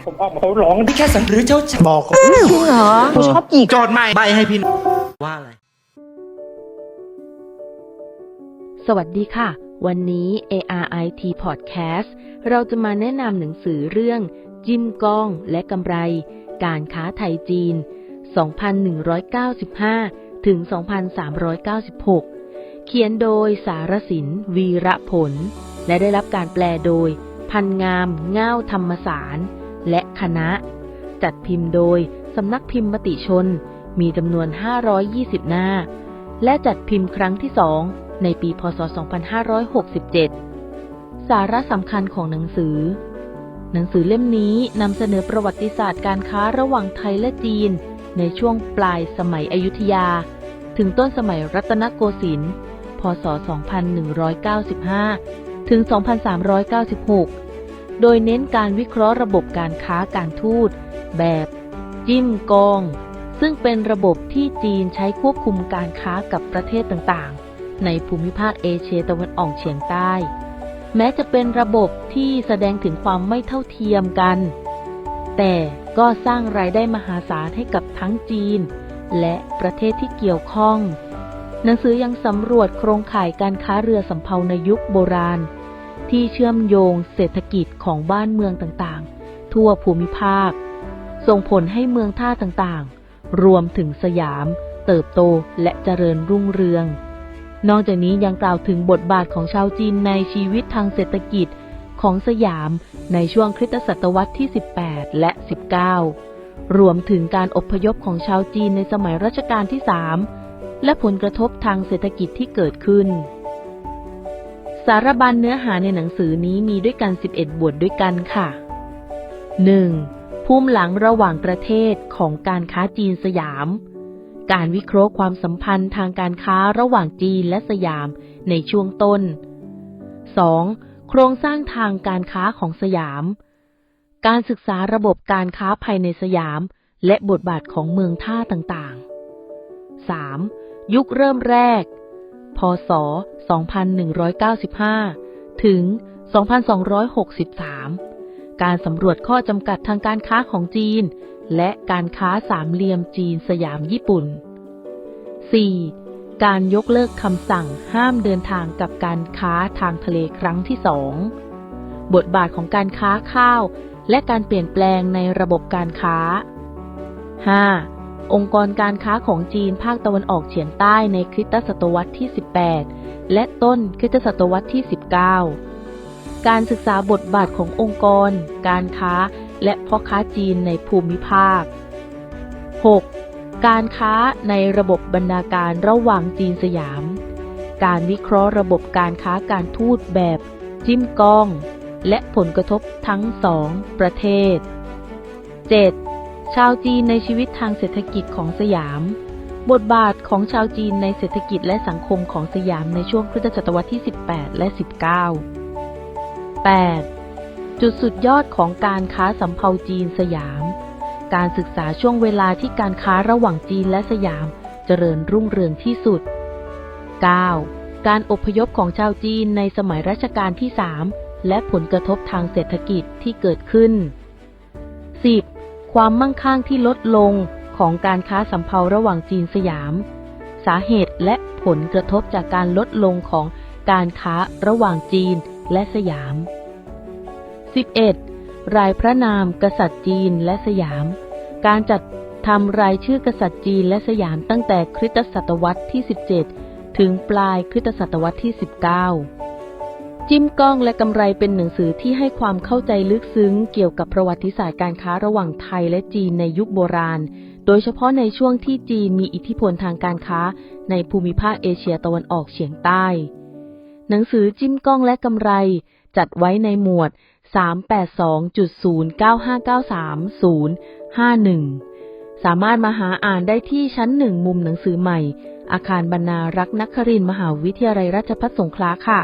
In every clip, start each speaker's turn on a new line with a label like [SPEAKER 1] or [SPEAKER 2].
[SPEAKER 1] เขาร้องที่แค่สันหรือเจ้าชาย
[SPEAKER 2] บอก
[SPEAKER 3] จริงเหรอกูชอบหยิก
[SPEAKER 2] โจทย์ใหม่ใบให้พี่ว่าอะไร
[SPEAKER 4] สวัสดีค่ะ วันนี้ ARIT Podcast เราจะมาแนะนำหนังสือเรื่อง จิ้มก้องและกำไร การค้าไทยจีน 2195 ถึง 2396 เขียนโดยสารสิน วีระผล และได้รับการแปลโดยพันงามง่าวธรรมสารและ คณะ จัดพิมพ์โดยสำนักพิมพ์มติชน มีจำนวน 520 หน้า และจัดพิมพ์ครั้งที่สองในปีพศ 2567 สาระสำคัญของหนังสือ หนังสือเล่มนี้นำเสนอประวัติศาสตร์การค้าระหว่างไทยและจีน ในช่วงปลายสมัยอยุธยา ถึงต้นสมัยรัตนโกสินทร์ พศ 2195 ถึง 2396 โดยเน้นการวิเคราะห์ระบบการค้าการทูตแบบจิ้มกอง ซึ่งเป็นระบบที่จีนใช้ควบคุมการค้ากับประเทศต่างๆ ในภูมิภาคเอเชียตะวันออกเฉียงใต้ แม้จะเป็นระบบที่แสดงถึงความไม่เท่าเทียมกัน แต่ก็สร้างรายได้มหาศาลให้กับทั้งจีน และประเทศที่เกี่ยวข้อง หนังสือยังสำรวจโครงข่ายการค้าเรือสำเภาในยุคโบราณ ที่เชื่อมโยงเศรษฐกิจของบ้านเมืองต่างๆ ทั่วภูมิภาค ส่งผลให้เมืองท่าต่างๆ รวมถึงสยาม เติบโตและเจริญรุ่งเรือง นอกจากนี้ยังกล่าวถึงบทบาทของชาวจีนในชีวิตทางเศรษฐกิจของสยามในช่วงคริสตศตวรรษที่ 18 และ 19 รวมถึงการอพยพของชาวจีนในสมัยรัชกาลที่ 3 และผลกระทบทางเศรษฐกิจที่เกิดขึ้น สารบัญเนื้อหาในหนังสือนี้มีด้วยกัน 11 บทด้วยกันค่ะ 1. ภูมิหลังระหว่างประเทศของการค้าจีนสยาม การวิเคราะห์ความสัมพันธ์ทางการค้าระหว่างจีนและสยามในช่วงต้น 2. โครงสร้างทางการค้าของสยาม การศึกษาระบบการค้าภายในสยาม และบทบาทของเมืองท่าต่างๆ 3. ยุคเริ่มแรก พศ 2195 ถึง 2263 การสำรวจข้อจำกัดทางการค้าของจีน และการค้าสามเหลี่ยมจีนสยามญี่ปุ่น 4. การยกเลิกคำสั่งห้ามเดินทางกับการค้าทางทะเลครั้งที่สองบทบาทของการค้าข้าว และการเปลี่ยนแปลงในระบบการค้า 5. องค์กรการค้าของจีนภาคตะวันออกเฉียงใต้ในคริสตศตวรรษที่ 18 และต้นคริสตศตวรรษที่ 19 การศึกษาบทบาทขององค์กร การค้า และพ่อค้าจีนในภูมิภาค 6. การค้าในระบบบรรณาการระหว่างจีนสยาม การวิเคราะห์ระบบการค้าการทูตแบบ จิ้มก้อง และผลกระทบทั้งสองประเทศ 7. ชาวจีนในชีวิตทางเศรษฐกิจของสยาม บทบาทของชาวจีนในเศรษฐกิจและสังคมของสยามในช่วงคริสตศตวรรษที่ 18 และ 19 8. จุดสุดยอดของการค้าสำเภาจีนสยาม การศึกษาช่วงเวลาที่การค้าระหว่างจีนและสยามเจริญรุ่งเรืองที่สุด 9. การอพยพของชาวจีนในสมัยรัชกาลที่ 3 และผลกระทบทางเศรษฐกิจที่เกิดขึ้น 10. ความมั่งคั่งที่ลดลงของการค้าสำเภาระหว่างจีนสยาม สาเหตุและผลกระทบจากการลดลงของการค้าระหว่างจีนและสยาม 11. รายพระนามกษัตริย์จีนและสยาม การจัดทำรายชื่อกษัตริย์จีนและสยามตั้งแต่คริสตศตวรรษที่ 17 ถึงปลายคริสตศตวรรษที่ 19 จิ้มก้องและกำไรเป็นหนังสือที่ให้ความเข้าใจลึกซึ้ง เกี่ยวกับประวัติศาสตร์การค้าระหว่างไทยและจีนในยุคโบราณ โดยเฉพาะในช่วงที่จีนมีอิทธิพลทางการค้า ในภูมิภาคเอเชียตะวันออกเฉียงใต้ หนังสือจิ้มก้องและกำไร จัดไว้ในหมวด 382.09533051 สามารถมาหาอ่านได้ที่ชั้นหนึ่งมุมหนังสือใหม่ อาคารบรรณารักษ์นครินมหาวิทยาลัยราชภัฏสงขลาค่ะ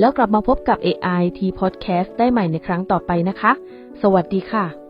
[SPEAKER 4] แล้วกลับมาพบกับ AI T Podcast ได้ใหม่ในครั้งต่อไปนะคะ สวัสดีค่ะ